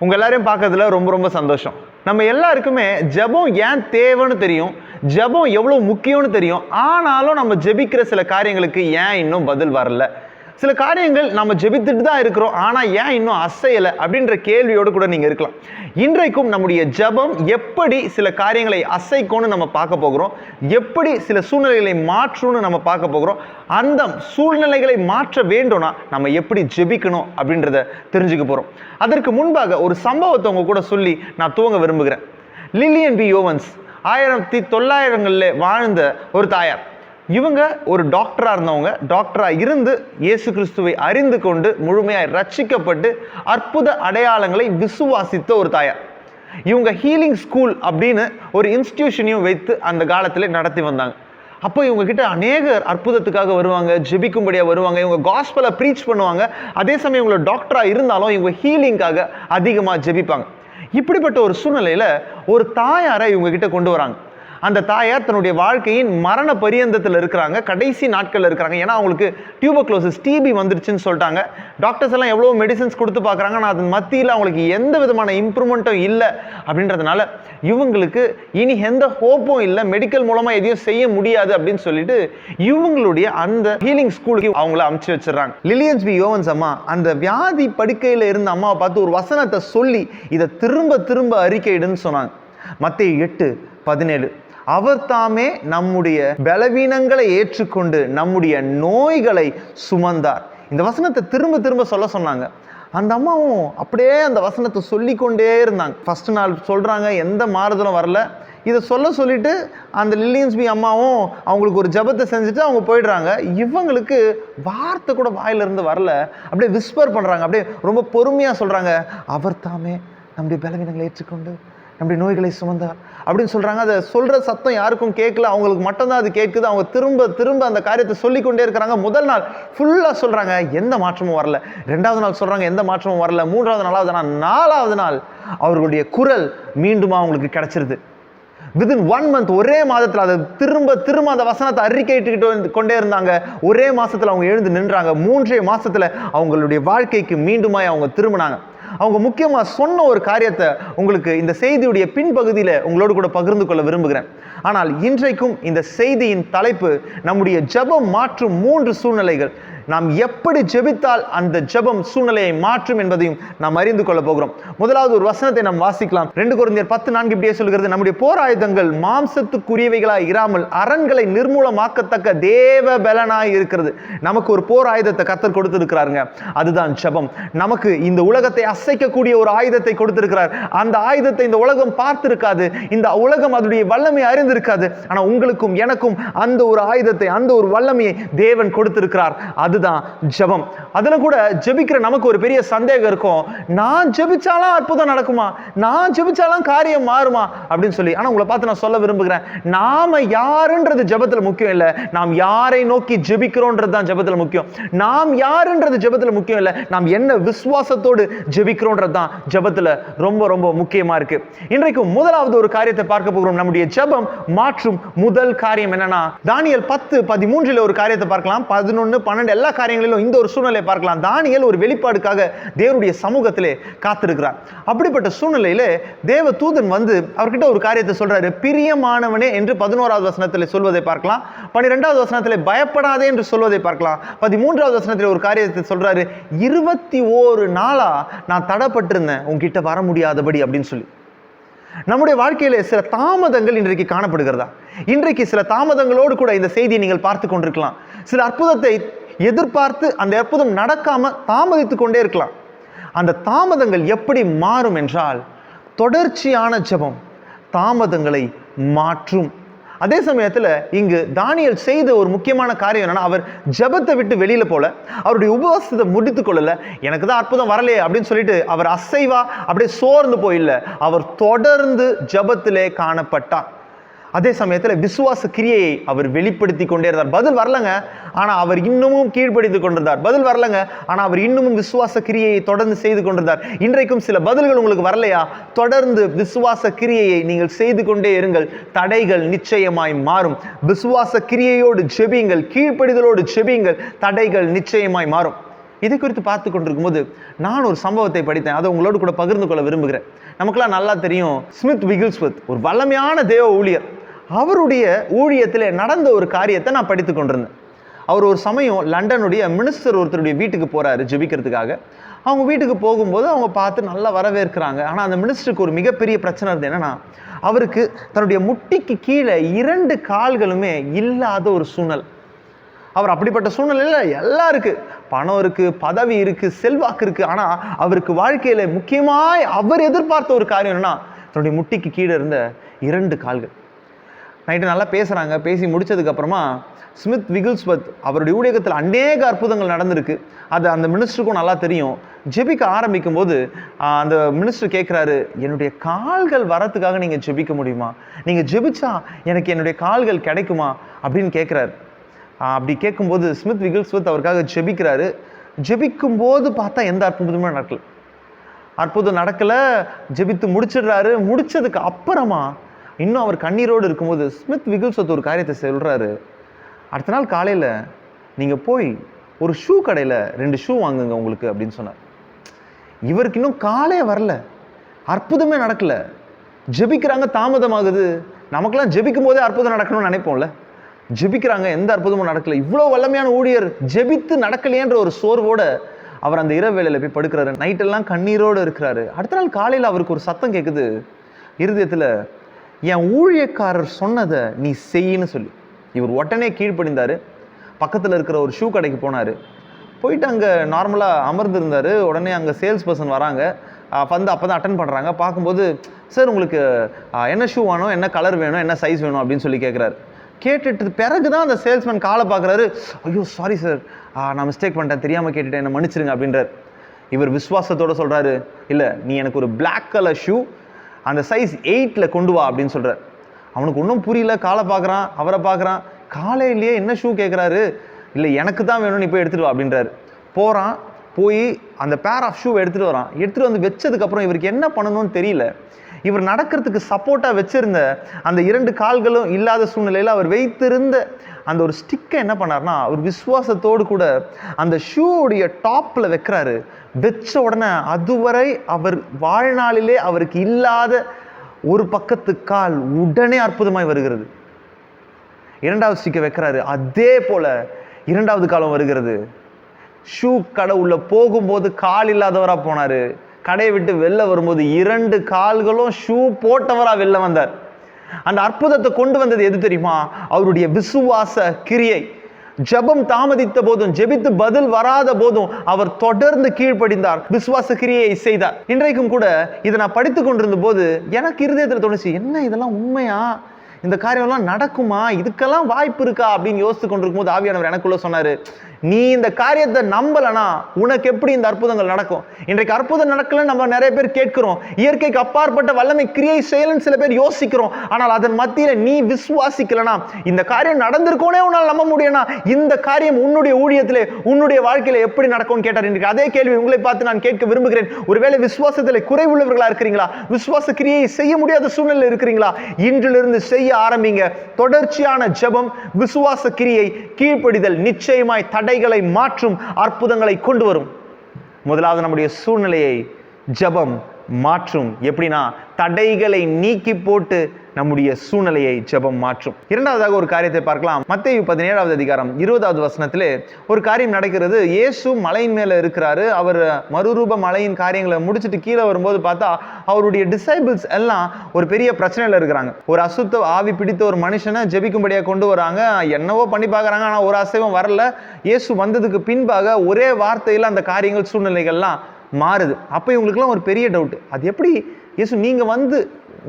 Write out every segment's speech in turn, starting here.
உங்கள் எல்லாரையும் பார்க்கறதுல ரொம்ப ரொம்ப சந்தோஷம். நம்ம எல்லாருக்குமே ஜெபம் ஏன் தேவைன்னு தெரியும்? ஜெபம் எவ்வளோ முக்கியம்னு தெரியும்? ஆனாலும் நம்ம ஜெபிக்கிற சில காரியங்களுக்கு ஏன் இன்னும் பதில் வரல? சில காரியங்கள் நம்ம ஜெபித்துட்டு தான் இருக்கிறோம் ஆனால் ஏன் இன்னும் அசையலை அப்படின்ற கேள்வியோடு கூட நீங்கள் இருக்கலாம். இன்றைக்கும் நம்முடைய ஜெபம் எப்படி சில காரியங்களை அசைக்கும்னு நம்ம பார்க்க போகிறோம் எப்படி சில சூழ்நிலைகளை மாற்றும்னு நம்ம பார்க்க போகிறோம் அந்த சூழ்நிலைகளை மாற்ற வேண்டும்னா நம்ம எப்படி ஜெபிக்கணும் அப்படின்றத தெரிஞ்சுக்க போகிறோம் அதற்கு முன்பாக ஒரு சம்பவத்தை உங்க கூட சொல்லி நான் துவங்க விரும்புகிறேன். லில்லியன் பி யோவன்ஸ் ஆயிரத்தி தொள்ளாயிரங்களில் வாழ்ந்த ஒரு தாயார். இவங்க ஒரு டாக்டராக இருந்தவங்க. டாக்டராக இருந்து இயேசு கிறிஸ்துவை அறிந்து கொண்டு முழுமையாக ரட்சிக்கப்பட்டு அற்புத அடையாளங்களை விசுவாசித்த ஒரு தாயார் இவங்க ஹீலிங் ஸ்கூல் அப்படின்னு ஒரு இன்ஸ்டிடியூஷனையும் வைத்து அந்த காலத்தில் நடத்தி வந்தாங்க. அப்போ இவங்க கிட்ட அநேகர் அற்புதத்துக்காக வருவாங்க ஜெபிக்கும்படியாக வருவாங்க இவங்க காஸ்பலை ப்ரீச் பண்ணுவாங்க. அதே சமயம் இவங்களோட டாக்டராக இருந்தாலும் இவங்க ஹீலிங்காக அதிகமாக ஜெபிப்பாங்க. இப்படிப்பட்ட ஒரு சூழ்நிலையில் ஒரு தாயாரை இவங்க கிட்ட கொண்டு வராங்க. அந்த தாயார் தன்னுடைய வாழ்க்கையின் மரண பரியந்தத்தில் இருக்கிறாங்க. கடைசி நாட்களில் இருக்கிறாங்க. ஏன்னா அவங்களுக்கு டியூபக்ளோசிஸ் டிபி வந்துருச்சுன்னு சொல்லிட்டாங்க. டாக்டர்ஸ் எல்லாம் எவ்வளோ மெடிசின்ஸ் கொடுத்து பார்க்குறாங்க. ஆனால் அது மத்தியில் அவங்களுக்கு எந்த விதமான இம்ப்ரூவ்மெண்ட்டும் இல்லை அப்படின்றதுனால இவங்களுக்கு இனி எந்த ஹோப்பும் இல்லை. மெடிக்கல் மூலமாக எதையும் செய்ய முடியாது அப்படின்னு சொல்லிட்டு இவங்களுடைய அந்த ஹீலிங் ஸ்கூலுக்கு அவங்கள அமுச்சு வச்சிடுறாங்க. லிலியன்ஸ் பி யோவன்ஸ் அம்மா அந்த வியாதி படுக்கையில் இருந்த அம்மாவை பார்த்து ஒரு வசனத்தை சொல்லி இதை திரும்ப திரும்ப அறிக்கையிடுன்னு சொன்னாங்க. மத்திய எட்டு பதினேழு. அவர் தாமே நம்முடைய பலவீனங்களை ஏற்றுக்கொண்டு நம்முடைய நோய்களை சுமந்தார். இந்த வசனத்தை திரும்ப திரும்ப சொல்ல சொன்னாங்க. அந்த அம்மாவும் அப்படியே அந்த வசனத்தை சொல்லிக்கொண்டே இருந்தாங்க. ஃபர்ஸ்ட் நாள் சொல்கிறாங்க எந்த மாறுதலும் வரல. இதை சொல்ல சொல்லிட்டு அந்த லில்லியன்ஸ்பி அம்மாவும் அவங்களுக்கு ஒரு ஜெபத்தை செஞ்சுட்டு அவங்க போயிடுறாங்க. இவங்களுக்கு வார்த்தை கூட வாயிலிருந்து வரல. அப்படியே விஸ்பர் பண்ணுறாங்க அப்படியே ரொம்ப பொறுமையாக சொல்கிறாங்க அவர் தாமே நம்முடைய பலவீனங்களை ஏற்றுக்கொண்டு நம்முடைய நோய்களை சுமந்தார். அப்படின்னு சொல்கிறாங்க அதை சொல்கிற சத்தம் யாருக்கும் கேட்கல. அவங்களுக்கு மட்டும்தான் அது கேட்குது. அவங்க திரும்ப திரும்ப அந்த காரியத்தை சொல்லிக்கொண்டே இருக்கிறாங்க. முதல் நாள் ஃபுல்லாக சொல்கிறாங்க எந்த மாற்றமும் வரல. ரெண்டாவது நாள் சொல்கிறாங்க எந்த மாற்றமும் வரல. மூன்றாவது நாளாவது நாள் நாலாவது நாள் அவர்களுடைய குரல் மீண்டும் அவங்களுக்கு கிடைச்சிருது. வித்தின் ஒன் மந்த் ஒரே மாதத்தில் அதை திரும்ப திரும்ப அந்த வசனத்தை அறிக்கையிட்டுக்கிட்டு கொண்டே இருந்தாங்க. ஒரே மாதத்தில் அவங்க எழுந்து நின்றாங்க. மூன்றே மாதத்தில் அவங்களுடைய வாழ்க்கைக்கு மீண்டுமாய் அவங்க திரும்பினாங்க. அவங்க முக்கியமாக சொன்ன ஒரு காரியத்தை உங்களுக்கு இந்த செய்தியுடைய பின்பகுதியில் உங்களோடு கூட பகிர்ந்து கொள்ள விரும்புகிறேன். ஆனால் இன்றைக்கும் இந்த செய்தியின் தலைப்பு நம்முடைய ஜெபம் மாற்றும் மூன்று சூழ்நிலைகள். நாம் எப்படி ஜெபித்தால் அந்த ஜெபம் சூழ்நிலையை மாற்றும் என்பதையும் நாம் அறிந்து கொள்ள போகிறோம். முதலாவது ஒரு வசனத்தை நாம் வாசிக்கலாம். ரெண்டு குழந்தையர் பத்து நான்கு இப்படியே சொல்கிறது நம்முடைய போராயுதங்கள் மாம்சத்துக்குரியவைகளாய் இராமல் அரண்களை நிர்மூலமாக்கத்தக்க தேவ பலனாய் இருக்கிறது. நமக்கு ஒரு போர் ஆயுதத்தை கத்தர் கொடுத்திருக்கிறாருங்க. அதுதான் ஜெபம். நமக்கு இந்த உலகத்தை அசைக்கக்கூடிய ஒரு ஆயுதத்தை கொடுத்திருக்கிறார். அந்த ஆயுதத்தை இந்த உலகம் பார்த்திருக்காது. இந்த உலகம் அதனுடைய வல்லமை அறிந்து இருந்திருக்காது. ஆனா உங்களுக்கும் எனக்கும் அந்த ஒரு ஆயுதத்தை அந்த ஒரு வல்லமையை தேவன் கொடுத்திருக்கிறார். அதுதான் ஜெபம். அதுல கூட ஜெபிக்கிற நமக்கு ஒரு பெரிய சந்தேகம் இருக்கும். நான் ஜெபிச்சாலும் அற்புதம் நடக்குமா? நான் ஜெபிச்சாலும் காரியம் மாறுமா? அப்படின்னு சொல்லி. ஆனா உங்களை பார்த்து நான் சொல்ல விரும்புகிறேன். நாம யாருன்றது ஜெபத்துல முக்கியம் இல்லை. நாம் யாரை நோக்கி ஜபிக்கிறோன்றது தான் ஜெபத்துல முக்கியம். நாம் யாருன்றது ஜபத்தில் முக்கியம் இல்லை. நாம் என்ன விசுவாசத்தோடு ஜபிக்கிறோன்றது தான் ஜெபத்துல ரொம்ப ரொம்ப முக்கியமா இருக்கு. இன்றைக்கு முதலாவது ஒரு காரியத்தை பார்க்க போகிறோம். நம்முடைய ஜெபம் மாற்றும் முதல் காரியம் என்னன்னா தானியல் பத்து பதிமூன்றில் ஒரு காரியத்தை பார்க்கலாம் பதினொன்று பன்னெண்டு எல்லா காரியங்களிலும் இந்த ஒரு சூழ்நிலையை பார்க்கலாம். தானியல் ஒரு வெளிப்பாடுக்காக தேவனுடைய சமூகத்திலே காத்திருக்கிறார். அப்படிப்பட்ட சூழ்நிலையில தேவ தூதன் வந்து அவர்கிட்ட ஒரு காரியத்தை சொல்றாரு. பிரியமானவனே என்று பதினோராவது வசனத்தில் சொல்வதை பார்க்கலாம். பன்னிரெண்டாவது வசனத்தில் பயப்படாதே என்று சொல்வதை பார்க்கலாம். பதிமூன்றாவது வசனத்தில் ஒரு காரியத்தை சொல்றாரு. இருபத்தி ஓரு நாளா நான் தடப்பட்டிருந்தேன். உங்ககிட்ட வர முடியாதபடி அப்படின்னு சொல்லி. நம்முடைய வாழ்க்கையில சில தாமதங்கள் இன்றைக்கு காணப்படுகிறதா? இன்றைக்கு சில தாமதங்களோடு கூட இந்த செய்தியை நீங்கள் பார்த்து கொண்டிருக்கலாம். சில அற்புதத்தை எதிர்பார்த்து அந்த அற்புதம் நடக்காம தாமதித்து கொண்டே இருக்கலாம். அந்த தாமதங்கள் எப்படி மாறும் என்றால் தொடர்ச்சியான ஜெபம் தாமதங்களை மாற்றும். அதே சமயத்தில் இங்கு தானியல் செய்த ஒரு முக்கியமான காரியம் என்னன்னா அவர் ஜெபத்தை விட்டு வெளியில் போல அவருடைய உபவாசத்தை முடித்து கொள்ளலை. எனக்கு தான் அற்புதம் வரலையே அப்படின்னு சொல்லிட்டு அவர் அசைவா அப்படியே சோர்ந்து போயில்ல. அவர் தொடர்ந்து ஜபத்திலே காணப்பட்டார் அதே சமயத்தில் விசுவாச கிரியையை அவர் வெளிப்படுத்தி கொண்டே இருந்தார் பதில் வரலங்க. ஆனால் அவர் இன்னமும் கீழ்ப்படித்து கொண்டிருந்தார். பதில் வரலங்க. ஆனால் அவர் இன்னமும் விசுவாச கிரியையை தொடர்ந்து செய்து கொண்டிருந்தார். இன்றைக்கும் சில பதில்கள் உங்களுக்கு வரலையா? தொடர்ந்து விசுவாச கிரியையை நீங்கள் செய்து கொண்டே இருங்கள். தடைகள் நிச்சயமாய் மாறும். விசுவாச கிரியையோடு ஜெபியுங்கள். கீழ்ப்படிதலோடு ஜெபியுங்கள். தடைகள் நிச்சயமாய் மாறும். இதை குறித்து பார்த்து கொண்டிருக்கும்போது நான் ஒரு சம்பவத்தை படித்தேன். அதை உங்களோடு கூட பகிர்ந்து கொள்ள விரும்புகிறேன். நமக்குலாம் நல்லா தெரியும். ஸ்மித் விகில்ஸ்வத் ஒரு வல்லமையான தேவ ஊழியர். அவருடைய ஊழியத்தில் நடந்த ஒரு காரியத்தை நான் படித்து கொண்டிருந்தேன். அவர் ஒரு சமயம் லண்டனுடைய மினிஸ்டர் ஒருத்தருடைய வீட்டுக்கு போகிறாரு ஜெபிக்கிறதுக்காக. அவங்க வீட்டுக்கு போகும்போது அவங்க பார்த்து நல்லா வரவேற்கிறாங்க. ஆனால் அந்த மினிஸ்டருக்கு ஒரு மிகப்பெரிய பிரச்சனை இருந்தது என்னென்னா அவருக்கு தன்னுடைய முட்டிக்கு கீழே இரண்டு கால்களுமே இல்லாத ஒரு சூழல் அவர் அப்படிப்பட்ட சூழ்நிலையில் எல்லாம் இருக்குது பணம் இருக்குது பதவி இருக்குது செல்வாக்கு இருக்குது ஆனால் அவருக்கு வாழ்க்கையில் முக்கியமாக அவர் எதிர்பார்த்த ஒரு காரியம் என்னன்னா தன்னுடைய முட்டிக்கு கீழே இருந்த இரண்டு கால்கள். நைட்டு நல்லா பேசுகிறாங்க பேசி முடித்ததுக்கப்புறமா ஸ்மித் விகில்ஸ்பத் அவருடைய ஊடகத்தில் அநேக அற்புதங்கள் நடந்திருக்கு. அது அந்த மினிஸ்டருக்கும் நல்லா தெரியும். ஜெபிக்க ஆரம்பிக்கும் போது அந்த மினிஸ்டர் கேட்குறாரு என்னுடைய கால்கள் வரத்துக்காக நீங்கள் ஜெபிக்க முடியுமா? நீங்கள் ஜெபிச்சா எனக்கு என்னுடைய கால்கள் கிடைக்குமா? அப்படின்னு கேட்குறாரு அப்படி கேட்கும்போது ஸ்மித் விகில்ஸ்வத் அவருக்காக ஜெபிக்கிறாரு. ஜெபிக்கும் போது பார்த்தா எந்த அற்புதமே நடக்கல. அற்புதம் நடக்கல ஜெபித்து முடிச்சிடுறாரு. முடித்ததுக்கு அப்புறமா இன்னும் அவர் கண்ணீரோடு இருக்கும்போது ஸ்மித் விகில்ஸ்வத் ஒரு காரியத்தை சொல்கிறாரு அடுத்த நாள் காலையில் நீங்கள் போய் ஒரு ஷூ கடையில் ரெண்டு ஷூ வாங்குங்க உங்களுக்கு அப்படின்னு சொன்னார். இவருக்கு இன்னும் காலே வரல. அற்புதமே நடக்கலை. ஜெபிக்கிறாங்க தாமதமாகுது. நமக்கெல்லாம் ஜெபிக்கும் போதே அற்புதம் நடக்கணும்னு நினைப்போம்ல. ஜெபிக்கிறாங்க எந்த அற்புதமும் நடக்கல. இவ்வளோ வல்லமையான ஊழியர் ஜெபித்து நடக்கலையேன்ற ஒரு சோர்வோட அவர் அந்த இரவு வேலையில் போய் படுக்கிறாரு. நைட்டெல்லாம் கண்ணீரோடு இருக்கிறாரு. அடுத்த நாள் காலையில் அவருக்கு ஒரு சத்தம் கேட்குது இருதயத்தில் என் ஊழியக்காரர் சொன்னதை நீ செய்யின்னு சொல்லி. இவர் உடனே கீழ்ப்படிந்தார். பக்கத்தில் இருக்கிற ஒரு ஷூ கடைக்கு போனார். போயிட்டு அங்கே நார்மலாக அமர்ந்திருந்தார். உடனே அங்கே சேல்ஸ் பர்சன் வராங்க. வந்து அப்போ தான் அட்டன் பண்ணுறாங்க பார்க்கும்போது சார் உங்களுக்கு என்ன ஷூ வேணும்? என்ன கலர் வேணும்? என்ன சைஸ் வேணும்? அப்படின்னு சொல்லி கேட்குறாரு கேட்டுட்டு பிறகு தான் அந்த சேல்ஸ்மேன் காலை பார்க்குறாரு. ஐயோ சாரி சார் நான் மிஸ்டேக் பண்ணிட்டேன். தெரியாமல் கேட்டுட்டேன். என்ன மன்னிச்சிருங்க அப்படின்றார். இவர் விஸ்வாசத்தோடு சொல்கிறாரு இல்லை நீ எனக்கு ஒரு பிளாக் கலர் ஷூ அந்த சைஸ் எயிட்டில் கொண்டு வா அப்படின்னு சொல்கிறார் அவனுக்கு ஒன்றும் புரியல. காலை பார்க்குறான் அவரை பார்க்குறான். காலையிலேயே என்ன ஷூ கேட்குறாரு? இல்லை எனக்கு தான் வேணும் நீ போய் எடுத்துகிட்டு வா அப்படின்றாரு. போகிறான் போய் அந்த பேர் ஆஃப் ஷூ எடுத்துகிட்டு வரான். எடுத்துகிட்டு வந்து வச்சதுக்கப்புறம் இவருக்கு என்ன பண்ணணும்னு தெரியல. இவர் நடக்கிறதுக்கு சப்போர்ட்டாக வச்சுருந்த அந்த இரண்டு கால்களும் இல்லாத சூழ்நிலையில் அவர் வைத்திருந்த அந்த ஒரு ஸ்டிக்கை என்ன பண்ணார்னா அவர் விசுவாசத்தோடு கூட அந்த ஷூவுடைய டாப்பில் வைக்கிறாரு. வச்ச உடனே அதுவரை அவர் வாழ்நாளிலே அவருக்கு இல்லாத ஒரு பக்கத்து கால் உடனே அற்புதமாய் வருகிறது. இரண்டாவது ஸ்டிக்கை வைக்கிறாரு. அதே போல் இரண்டாவது காலம் வருகிறது. ஷூ கடை உள்ளே போகும்போது கால் இல்லாதவராக போனார். கடையை விட்டு வெளில வரும்போது இரண்டு கால்களும் ஷூ போட்டவரா வெளில வந்தார். அந்த அற்புதத்தை கொண்டு வந்தது எது தெரியுமா? அவருடைய விசுவாச கிரியை. ஜெபம் தாமதித்த போதும் ஜெபித்து பதில் வராத போதும் அவர் தொடர்ந்து கீழ்ப்படிந்தார் விசுவாச கிரியை செய்தார். இன்றைக்கும் கூட இதை நான் படித்து கொண்டிருந்த போது எனக்கு இருதயத்தில் தோணுச்சு என்ன இதெல்லாம் உண்மையா? இந்த காரியம்லாம் நடக்குமா? இதுக்கெல்லாம் வாய்ப்பு இருக்கா? அப்படின்னு யோசித்து கொண்டிருக்கும் போது ஆவியானவர் எனக்குள்ள சொன்னார் நீ இந்த காரியத்தை நம்பலனா உனக்கு எப்படி இந்த அற்புதங்கள் நடக்கும்? இன்றைக்கு அற்புதம் நடக்கலன்னு நம்ம நிறைய பேர் கேட்கிறோம். இயற்கைக்கு அப்பாற்பட்ட வல்லமை கிரியை செயல்னு சில பேர் யோசிக்கிறோம். ஆனால் அதன் மத்தியில் நீ விசுவாசிக்கலனா இந்த காரியம் நடந்திருக்கோனே உன்னால் நம்ப முடியும்னா இந்த காரியம் உன்னுடைய ஊழியத்திலே உன்னுடைய வாழ்க்கையில எப்படி நடக்கும்னு கேட்டார். இன்றைக்கு அதே கேள்வி உங்களை பார்த்து நான் கேட்க விரும்புகிறேன். ஒருவேளை விசுவாசத்தில் குறைவுள்ளவர்களாக இருக்கிறீங்களா? விசுவாச கிரியை செய்ய முடியாத சூழ்நிலை இருக்கிறீங்களா? இன்றிலிருந்து செய்ய ஆரம்பிங்க. தொடர்ச்சியான ஜெபம் விசுவாச கிரியை கீழ்ப்படிதல் நிச்சயமாய் தடை தடைகளை மாற்றும் அற்புதங்களை கொண்டு வரும். முதலாவது நம்முடைய சூழ்நிலையை ஜெபம் மாற்றும். எப்படின்னா தடைகளை நீக்கி போட்டு நம்முடைய சூழ்நிலையை ஜெபம் மாற்றும். இரண்டாவதாக ஒரு காரியத்தை பார்க்கலாம். மத்திய பதினேழாவது அதிகாரம் இருபதாவது வசனத்தில் ஒரு காரியம் நடக்கிறது. இயேசு மலையின் மேலே இருக்கிறாரு. அவர் மறுரூப மலையின் காரியங்களை முடிச்சுட்டு கீழே வரும்போது பார்த்தா அவருடைய டிசைபிள்ஸ் எல்லாம் ஒரு பெரிய பிரச்சனையில் இருக்கிறாங்க. ஒரு அசுத்த ஆவி பிடித்த ஒரு மனுஷனை ஜெபிக்கும்படியாக கொண்டு வராங்க. என்னவோ பண்ணி பார்க்குறாங்க ஆனால் ஒரு அசைவம் வரல. இயேசு வந்ததுக்கு பின்பாக ஒரே வார்த்தையில் அந்த காரியங்கள் சூழ்நிலைகள்லாம் மாறுது. அப்போ இவங்களுக்குலாம் ஒரு பெரிய டவுட் அது எப்படி இயேசு நீங்க வந்து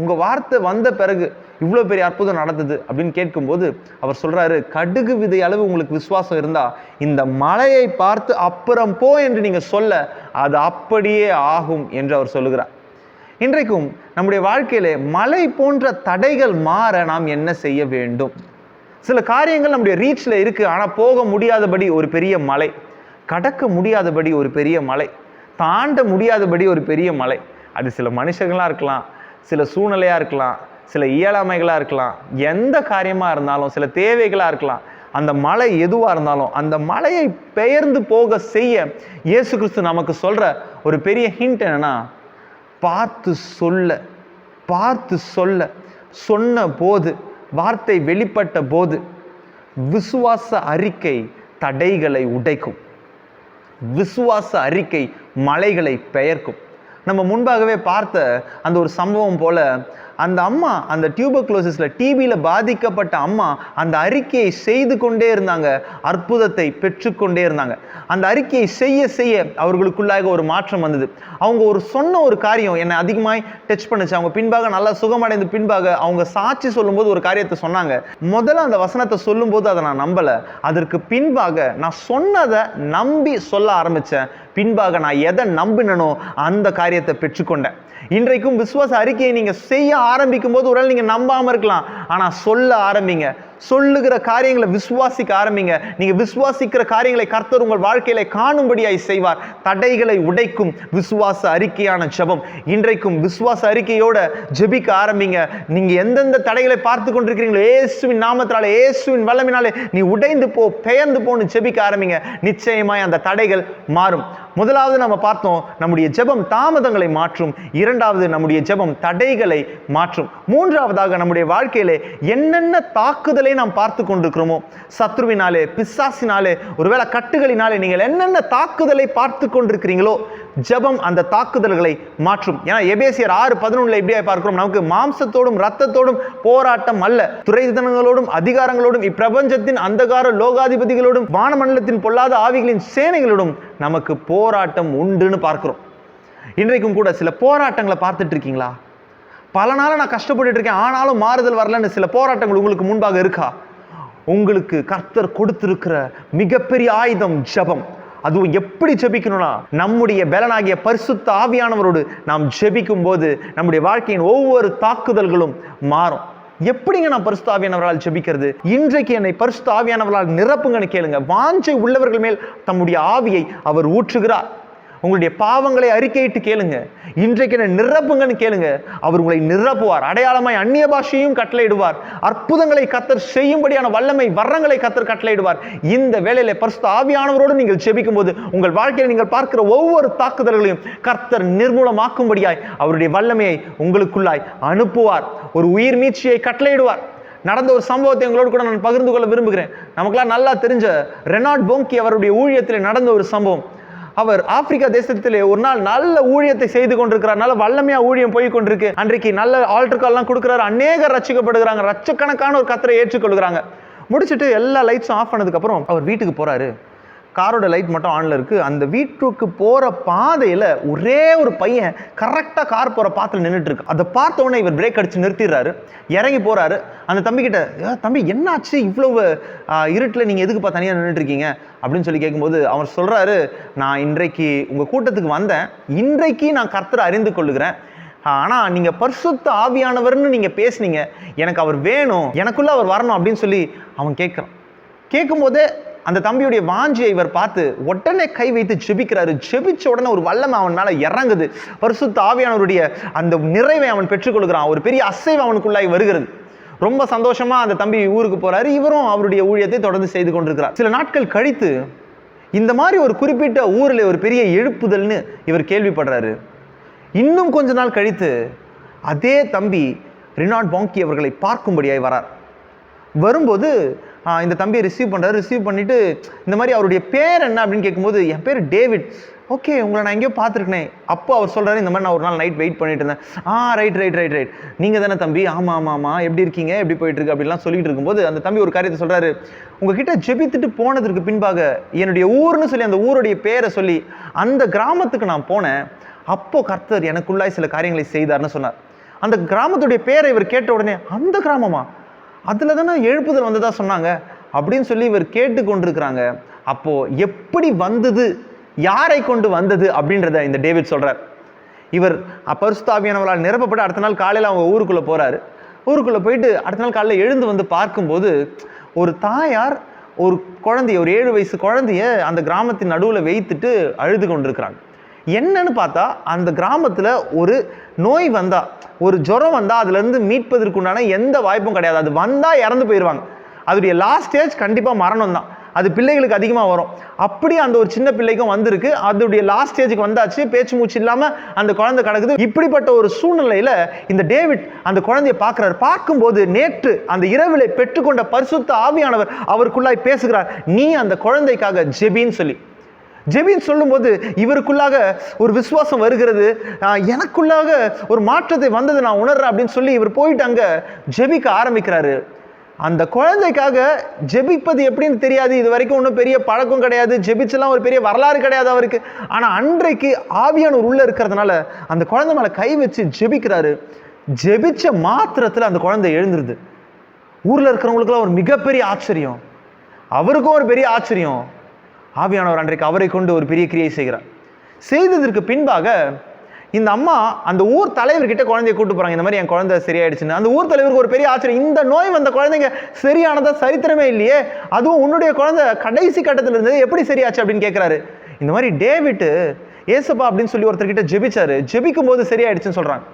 உங்க வார்த்தை வந்த பிறகு இவ்வளோ பெரிய அற்புதம் நடந்தது அப்படின்னு கேட்கும்போது அவர் சொல்றாரு கடுகு விதை அளவு உங்களுக்கு விசுவாசம் இருந்தா இந்த மலையை பார்த்து அப்புறம் போ என்று நீங்க சொல்ல அது அப்படியே ஆகும் என்று அவர் சொல்லுகிறார். இன்றைக்கும் நம்முடைய வாழ்க்கையிலே மலை போன்ற தடைகள் மாற நாம் என்ன செய்ய வேண்டும்? சில காரியங்கள் நம்முடைய ரீச்ல இருக்கு ஆனா போக முடியாதபடி ஒரு பெரிய மலை கடக்க முடியாதபடி ஒரு பெரிய மலை தாண்ட முடியாதபடி ஒரு பெரிய மலை அது சில மனுஷங்களாக இருக்கலாம் சில சூழ்நிலையாக இருக்கலாம் சில இயலாமைகளாக இருக்கலாம் எந்த காரியமாக இருந்தாலும் சில தேவைகளாக இருக்கலாம் அந்த மலை எதுவாக இருந்தாலும் அந்த மலையை பெயர்ந்து போக செய்ய இயேசு கிறிஸ்து நமக்கு சொல்கிற ஒரு பெரிய ஹிண்ட் என்னன்னா பார்த்து சொல்ல பார்த்து சொல்ல சொன்ன போது வார்த்தை வெளிப்பட்ட போது விசுவாச அறிக்கை தடைகளை உடைக்கும். விசுவாச அறிக்கை மலைகளை பெயர்க்கும். நம்ம முன்பாகவே பார்த்த அந்த ஒரு சம்பவம் போல அந்த அம்மா அந்த டியூபர்குலோசிஸில் டிபியில் பாதிக்கப்பட்ட அம்மா அந்த அறிக்கையை செய்து கொண்டே இருந்தாங்க. அற்புதத்தை பெற்றுக்கொண்டே இருந்தாங்க. அந்த அறிக்கையை செய்ய செய்ய அவர்களுக்குள்ளாக ஒரு மாற்றம் வந்தது. அவங்க ஒரு சொன்ன ஒரு காரியம் என்னை அதிகமாய் டச் பண்ணுச்சு. அவங்க பின்பாக நல்லா சுகமடைந்து பின்பாக அவங்க சாட்சி சொல்லும்போது ஒரு காரியத்தை சொன்னாங்க. முதல்ல அந்த வசனத்தை சொல்லும்போது அதை நான் நம்பலை. அதற்கு பின்பாக நான் சொன்னதை நம்பி சொல்ல ஆரம்பித்தேன் பின்பாக நான் எதை நம்பினனோ அந்த காரியத்தை பெற்றுக்கொண்டேன். இன்றைக்கும் விசுவாச அறிக்கையை நீங்கள் செய்ய ஆரம்பிக்கும் போது ஒரு நீங்கள் நம்பாமல் இருக்கலாம். ஆனால் சொல்ல ஆரம்பிங்க. சொல்லுகிற காரியங்களை விசுவாசிக்க ஆரம்பிங்க. நீங்க விசுவாசிக்கிற காரியங்களை கர்த்தர் உங்கள் வாழ்க்கையில காணும்படியாய் செய்வார். தடைகளை உடைக்கும் விசுவாச அறிக்கையான ஜெபம். இன்றைக்கும் விசுவாச அறிக்கையோட ஜெபிக்க ஆரம்பிங்க. நீங்க எந்தெந்த தடைகளை பார்த்து கொண்டிருக்கிறீங்களோ ஏசுவின் நாமத்தினால இயேசுவின் வல்லமினாலே நீ உடைந்து போ பெயர்ந்து போன்னு ஜெபிக்க ஆரம்பிங்க. நிச்சயமாய் அந்த தடைகள் மாறும். முதலாவது நம்ம பார்த்தோம் நம்முடைய ஜெபம் தாமதங்களை மாற்றும். இரண்டாவது நம்முடைய ஜெபம் தடைகளை மாற்றும். மூன்றாவதாக நம்முடைய வாழ்க்கையிலே என்னென்ன தாக்குதலை நாம் பார்த்து கொண்டிருக்கிறோமோ? சத்ருவினாலே பிசாசினாலே ஒருவேளை கட்டுகளினாலே நீங்கள் என்னென்ன தாக்குதலை பார்த்து கொண்டிருக்கிறீங்களோ ஜபம் அந்த தாக்குதல்களை மாற்றும். ஏன்னா எபேசியர் ஆறு பதினொன்றில் எப்படியா பார்க்கிறோம்? நமக்கு மாம்சத்தோடும் ரத்தத்தோடும் போராட்டம் அல்ல. துறைதனங்களோடும் அதிகாரங்களோடும் இப்பிரபஞ்சத்தின் அந்தகார லோகாதிபதிகளோடும் வானமண்டலத்தின் பொல்லாத ஆவிகளின் சேனைகளோடும் நமக்கு போராட்டம் உண்டுன்னு பார்க்கிறோம். இன்றைக்கும் கூட சில போராட்டங்களை பார்த்துட்டு இருக்கீங்களா? பல நாளாக நான் கஷ்டப்பட்டுட்டு இருக்கேன். ஆனாலும் மாறுதல் வரலன்னு சில போராட்டங்கள் உங்களுக்கு முன்பாக இருக்கா? உங்களுக்கு கர்த்தர் கொடுத்திருக்கிற மிகப்பெரிய ஆயுதம் ஜெபம். அதுவும் எப்படி ஜெபிக்கணும்னா நம்முடைய பலனாகிய பரிசுத்த ஆவியானவரோடு நாம் ஜெபிக்கும் போது நம்முடைய வாழ்க்கையின் ஒவ்வொரு தாக்குதல்களும் மாறும். எப்படிங்க நான் பரிசுத்த ஆவியானவரால் ஜெபிக்கிறது? இன்றைக்கு என்னை பரிசுத்த ஆவியானவரால் நிரப்புங்கன்னு கேளுங்க. வாஞ்சை உள்ளவர்கள் மேல் தம்முடைய ஆவியை அவர் ஊற்றுகிறார். உங்களுடைய பாவங்களை அறிக்கையிட்டு கேளுங்க. இன்றைக்கு என்ன நிரப்புங்கன்னு கேளுங்க. அவர் உங்களை நிரப்புவார். அடையாளமாய் அந்நிய பாஷையும் கட்டளையிடுவார். அற்புதங்களை கத்தர் செய்யும்படியான வல்லமை வர்றங்களை கத்தர் கட்டளையிடுவார். இந்த வேலையில பரிசுத்த ஆவியானவரோடு நீங்கள் செபிக்கும் போது உங்கள் வாழ்க்கையில் நீங்கள் பார்க்கிற ஒவ்வொரு தாக்குதல்களையும் கர்த்தர் நிர்மூலமாக்கும்படியாய் அவருடைய வல்லமையை உங்களுக்குள்ளாய் அனுப்புவார். ஒரு உயிர் மீட்சியை கட்டளையிடுவார். நடந்த ஒரு சம்பவத்தை எங்களோடு கூட நான் பகிர்ந்து கொள்ள விரும்புகிறேன். நமக்கெல்லாம் நல்லா தெரிஞ்ச ரெனால்ட் போங்கி அவருடைய ஊழியத்தில் நடந்த ஒரு சம்பவம். அவர் ஆப்பிரிக்கா தேசத்திலே ஒரு நாள் நல்ல ஊழியத்தை செய்து கொண்டிருக்கிறார். நல்ல வல்லமையா ஊழியம் போய் கொண்டிருக்கு. அன்றைக்கு நல்ல ஆல்டர் கால்லாம் கொடுக்குறாரு. அநேகர் ரட்சிக்கப்படுகிறாங்க. லட்சக்கணக்கான ஒரு கத்தரை ஏற்றுக்கொள்கிறாங்க. முடிச்சுட்டு எல்லா லைட்ஸும் ஆஃப் பண்ணதுக்கப்புறம் அவர் வீட்டுக்கு போகிறாரு காரோட லைட் மட்டும் ஆனில் இருக்குது அந்த வீட்டுக்கு போகிற பாதையில் ஒரே ஒரு பையன் கரெக்டாக கார் போகிற பாத்தில் நின்றுட்டுருக்கு அதை பார்த்த உடனே இவர் பிரேக் அடித்து நிறுத்திடுறாரு. இறங்கி போகிறாரு அந்த தம்பிக்கிட்ட "ஏ, தம்பி என்னாச்சு? இவ்வளவு இருட்டில் நீங்கள் எதுக்குப்பா தனியாக நின்றுட்டு இருக்கீங்க? அப்படின்னு சொல்லி கேட்கும்போது அவர் சொல்கிறாரு நான் இன்றைக்கு உங்கள் கூட்டத்துக்கு வந்தேன். இன்றைக்கு நான் கர்த்தரை அறிந்து கொள்ளுகிறேன். ஆனால் நீங்கள் பரிசுத்த ஆவியானவர்னு நீங்கள் பேசுனீங்க. எனக்கு அவர் வேணும். எனக்குள்ளே அவர் வரணும். அப்படின்னு சொல்லி அவன் கேட்குறான் கேட்கும்போதே அந்த தம்பியுடைய வாஞ்சியை இவர் பார்த்து உடனே கை வைத்து ஜெபிக்கிறாரு. ஜெபிச்ச உடனே ஒரு வல்லமை அவன் மேலே இறங்குது. பரிசுத்த ஆவியானவருடைய அந்த நிறைவை அவன் பெற்றுக்கொள்கிறான் ஒரு பெரிய அசைவு அவனுக்குள்ளாய் வருகிறது. ரொம்ப சந்தோஷமா அந்த தம்பி ஊருக்கு போறாரு. இவரும் அவருடைய ஊழியத்தை தொடர்ந்து செய்து கொண்டிருக்கிறார். சில நாட்கள் கழித்து இந்த மாதிரி ஒரு குறிப்பிட்ட ஊரில் ஒரு பெரிய எழுப்புதல்னு இவர் கேள்விப்படுறாரு. இன்னும் கொஞ்ச நாள் கழித்து அதே தம்பி ரினாட் பாங்கி அவர்களை பார்க்கும்படியாய் வரார். வரும்போது இந்த தம்பியை ரிசீவ் பண்ணுறாரு ரிசீவ் பண்ணிட்டு இந்த மாதிரி அவருடைய பேர் என்ன அப்படின்னு கேட்கும்போது என் பேர் டேவிட். ஓகே உங்களை நான் எங்கேயோ பார்த்துருக்கேன். அப்போ அவர் சொல்கிறாரு இந்த மாதிரி நான் ஒரு நாள் நைட் வெயிட் பண்ணிட்டு இருந்தேன். ஆ ரைட் ரைட் ரைட் ரைட் நீங்கள் தானே தம்பி? ஆமாம் ஆமாம் ஆமாம் எப்படி இருக்கீங்க? எப்படி போயிட்டுருக்கு அப்படிலாம் சொல்லிட்டு இருக்கும்போது அந்த தம்பி ஒரு காரியத்தை சொல்கிறாரு உங்ககிட்ட ஜெபித்துட்டு போனதற்கு பின்பாக என்னுடைய ஊர்னு சொல்லி அந்த ஊருடைய பேரை சொல்லி அந்த கிராமத்துக்கு நான் போனேன். அப்போ கர்த்தர் எனக்குள்ளாய் சில காரியங்களை செய்தார்னு சொன்னார். அந்த கிராமத்துடைய பேரை இவர் கேட்ட உடனே அந்த கிராமமா? அதில் தானே எழுப்புதல் வந்ததாக சொன்னாங்க? அப்படின்னு சொல்லி இவர் கேட்டு கொண்டிருக்கிறாங்க. அப்போது எப்படி வந்தது? யாரை கொண்டு வந்தது? அப்படின்றத இந்த டேவிட் சொல்கிறார் இவர் பரிசுத்தாவியானவரால் நிரப்பப்பட்டு அடுத்த நாள் காலையில் அவங்க ஊருக்குள்ளே போகிறாரு ஊருக்குள்ளே போயிட்டு அடுத்த நாள் காலையில் எழுந்து வந்து பார்க்கும்போது ஒரு தாயார் ஒரு குழந்தைய ஒரு ஏழு வயசு குழந்தைய அந்த கிராமத்தின் நடுவில் வைத்துட்டு அழுது கொண்டிருக்கிறாங்க. என்னன்னு பார்த்தா அந்த கிராமத்தில் ஒரு நோய் வந்தால் ஒரு ஜுரம் வந்தால் அதுலேருந்து மீட்பதற்குண்டான எந்த வாய்ப்பும் கிடையாது. அது வந்தால் இறந்து போயிடுவாங்க அதோடைய லாஸ்ட் ஸ்டேஜ் கண்டிப்பாக மரணம் தான். அது பிள்ளைகளுக்கு அதிகமாக வரும். அப்படியே அந்த ஒரு சின்ன பிள்ளைக்கும் வந்திருக்கு. அதோடைய லாஸ்ட் ஸ்டேஜுக்கு வந்தாச்சு. பேச்சு மூச்சு இல்லாமல் அந்த குழந்தை கிடக்குது. இப்படிப்பட்ட ஒரு சூழ்நிலையில் இந்த டேவிட் அந்த குழந்தையை பார்க்குறாரு. பார்க்கும்போது நேற்று அந்த இரவிலை பெற்றுக்கொண்ட பரிசுத்த ஆவியானவர் அவருக்குள்ளாய் பேசுகிறார். நீ அந்த குழந்தைக்காக ஜெபின்னு சொல்லி. ஜெபின்னு சொல்லும்போது இவருக்குள்ளாக ஒரு விசுவாசம் வருகிறது. எனக்குள்ளாக ஒரு மாற்றத்தை வந்தது நான் உணர்றேன் அப்படின்னு சொல்லி இவர் போயிட்டு அங்கே ஜெபிக்க ஆரம்பிக்கிறாரு. அந்த குழந்தைக்காக ஜெபிப்பது எப்படின்னு தெரியாது. இது வரைக்கும் ஒன்றும் பெரிய பழக்கம் கிடையாது. ஜெபிச்செல்லாம் ஒரு பெரிய வரலாறு கிடையாது அவருக்கு. ஆனால் அன்றைக்கு ஆவியானூர் உள்ளே இருக்கிறதுனால அந்த குழந்தை மேலே கை வச்சு ஜெபிக்கிறாரு. ஜெபிச்ச மாத்திரத்தில் அந்த குழந்தை எழுந்துருது. ஊரில் இருக்கிறவங்களுக்குலாம் ஒரு மிகப்பெரிய ஆச்சரியம். அவருக்கும் ஒரு பெரிய ஆச்சரியம். ஆவியானவர் அன்றைக்கு அவரை கொண்டு ஒரு பெரிய கிரியை செய்கிறார். செய்ததற்கு பின்பாக இந்த அம்மா அந்த ஊர் தலைவர்கிட்ட குழந்தைய கூட்டு போகிறாங்க இந்த மாதிரி என் குழந்தை சரியாயிடுச்சுன்னு. அந்த ஊர் தலைவருக்கு ஒரு பெரிய ஆச்சரியம். இந்த நோய் வந்த குழந்தைங்க சரியானதாக சரித்திரமே இல்லையே. அதுவும் உன்னுடைய குழந்தை கடைசி கட்டத்தில் இருந்தது எப்படி சரியாச்சு அப்படின்னு கேட்குறாரு இந்த மாதிரி டேவிட்டு ஏசப்பா அப்படின்னு சொல்லி ஒருத்தர்கிட்ட ஜெபிச்சாரு. ஜெபிக்கும் போது சரியாயிடுச்சுன்னு சொல்கிறாங்க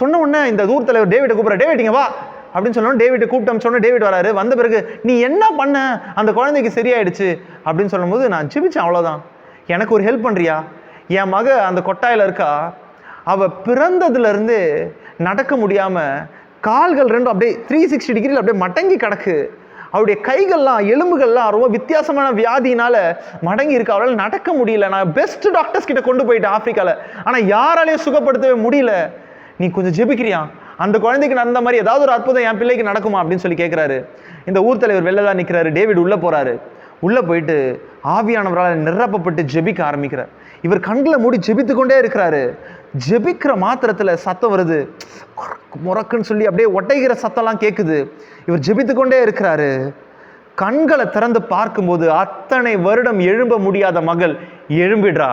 சொன்ன உடனே இந்த ஊர் தலைவர் டேவிட்டை கூப்பிட்ற டேவிடுங்க வா. அப்படின்னு சொன்னோம். டேவிட்டு கூப்பிட்டு சொன்ன டேவிட் வராரு. வந்த பிறகு நீ என்ன பண்ண? அந்த குழந்தைக்கு சரியாயிடுச்சு. அப்படின்னு சொல்லும்போது நான் ஜிபிச்சேன் அவ்வளோதான் எனக்கு ஒரு ஹெல்ப் பண்ணுறியா என் மக அந்த கொட்டாயில் இருக்கா? அவள் பிறந்ததுலேருந்து நடக்க முடியாமல் கால்கள் ரெண்டும் அப்படியே த்ரீ சிக்ஸ்டி டிகிரியில் அப்படியே மடங்கி கிடக்கு. அவருடைய கைகள்லாம் எலும்புகள்லாம் ரொம்ப வித்தியாசமான வியாதினால மடங்கி இருக்கு. அவளால் நடக்க முடியல. நான் பெஸ்ட் டாக்டர்ஸ் கிட்ட கொண்டு போயிட்டேன் ஆஃப்ரிக்காவில் ஆனால் யாராலையும் சுகப்படுத்தவே முடியல. நீ கொஞ்சம் ஜெபிக்கிறியா? அந்த குழந்தைக்கு நடந்த மாதிரி ஏதாவது ஒரு அற்புதம் என் பிள்ளைக்கு நடக்குமா அப்படின்னு சொல்லி கேட்குறாரு இந்த ஊர் தலைவர் வெளில தான் நிற்கிறாரு டேவிட் உள்ளே போகிறாரு உள்ளே போயிட்டு ஆவியானவரால் நிரப்பப்பட்டு ஜெபிக்க ஆரம்பிக்கிறார். இவர் கண்களை மூடி ஜெபித்து கொண்டே இருக்கிறாரு. ஜெபிக்கிற மாத்திரத்தில் சத்தம் வருது. முறக்குன்னு சொல்லி அப்படியே ஒட்டைகிற சத்தம்லாம் கேட்குது இவர் ஜெபித்து கொண்டே இருக்கிறாரு. கண்களை திறந்து பார்க்கும்போது அத்தனை வருடம் எழும்ப முடியாத மகள் எழும்பிடுறா.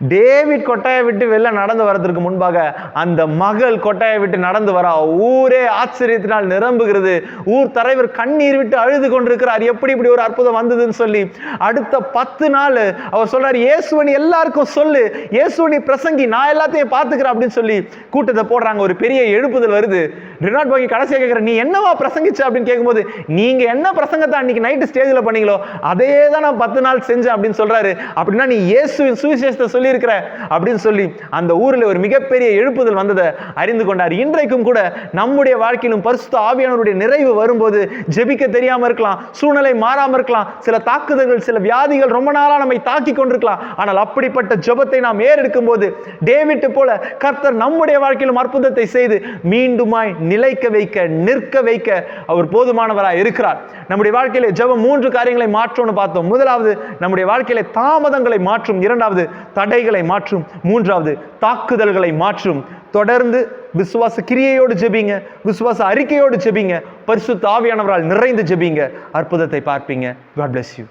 டேவிட் கொட்டாயை விட்டு வெளில நடந்து வரதுக்கு முன்பாக அந்த மகள் கொட்டாயை விட்டு நடந்து வரா. ஊரே ஆச்சரியத்தினால் நிரம்புகிறது. ஊர் தலைவர் கண்ணீர் விட்டு அழுது கொண்டிருக்கிறார். எப்படி இப்படி ஒரு அற்புதம் வந்ததுன்னு சொல்லி. அடுத்த பத்து நாள் அவர் சொல்றாரு இயேசுவனி எல்லாருக்கும் சொல்லு. இயேசுவனி பிரசங்கி நான் எல்லாத்தையும் பார்த்துக்கிறேன் அப்படின்னு சொல்லி கூட்டத்தை போடுறாங்க. ஒரு பெரிய எழுப்புதல் வருது. ரினாட் வாங்கி கடைசியாக கேட்குற நீ என்னவா பிரசங்கிச்ச? அப்படின்னு கேட்கும்போது நீங்க என்ன பிரசங்கத்தை அன்னைக்கு நைட்டு ஸ்டேஜில் பண்ணீங்களோ அதே தான் நான் பத்து நாள் செஞ்சேன் அப்படின்னு சொல்றாரு. அப்படின்னா நீ இயேசுவின் சுவிசேஷத்தை சொல்லி சொல்லியிருக்கிற அப்படின்னு சொல்லி அந்த ஊரில் ஒரு மிகப்பெரிய எழுப்புதல் வந்ததை அறிந்து கொண்டார். இன்றைக்கும் கூட நம்முடைய வாழ்க்கையிலும் பரிசுத்த ஆவியானவருடைய நிறைவு வரும்போது ஜெபிக்க தெரியாமல் இருக்கலாம் சூழ்நிலை மாறாமல் இருக்கலாம் சில தாக்குதல்கள் சில வியாதிகள் ரொம்ப நாளாக நம்மை தாக்கி கொண்டிருக்கலாம். ஆனால் அப்படிப்பட்ட ஜெபத்தை நாம் ஏறெடுக்கும் போது டேவிட்டு போல கர்த்தர் நம்முடைய வாழ்க்கையிலும் அற்புதத்தை செய்து மீண்டுமாய் நிலைக்க வைக்க நிற்க வைக்க அவர் போதுமானவராக இருக்கிறார். நம்முடைய வாழ்க்கையில ஜெபம் மூன்று காரியங்களை மாற்றும்னு பார்த்தோம். முதலாவது நம்முடைய வாழ்க்கையில தாமதங்களை மாற்றும். இரண்டாவது தடை தடைகளை மாற்றும். மூன்றாவது தாக்குதல்களை மாற்றும். தொடர்ந்து விசுவாச கிரியையோடு ஜெபிங்க. விசுவாச அறிக்கையோடு ஜெபிங்க. பரிசுத்த ஆவியானவரால் நிறைந்து ஜெபிங்க. அற்புதத்தை பார்ப்பீங்க. God bless you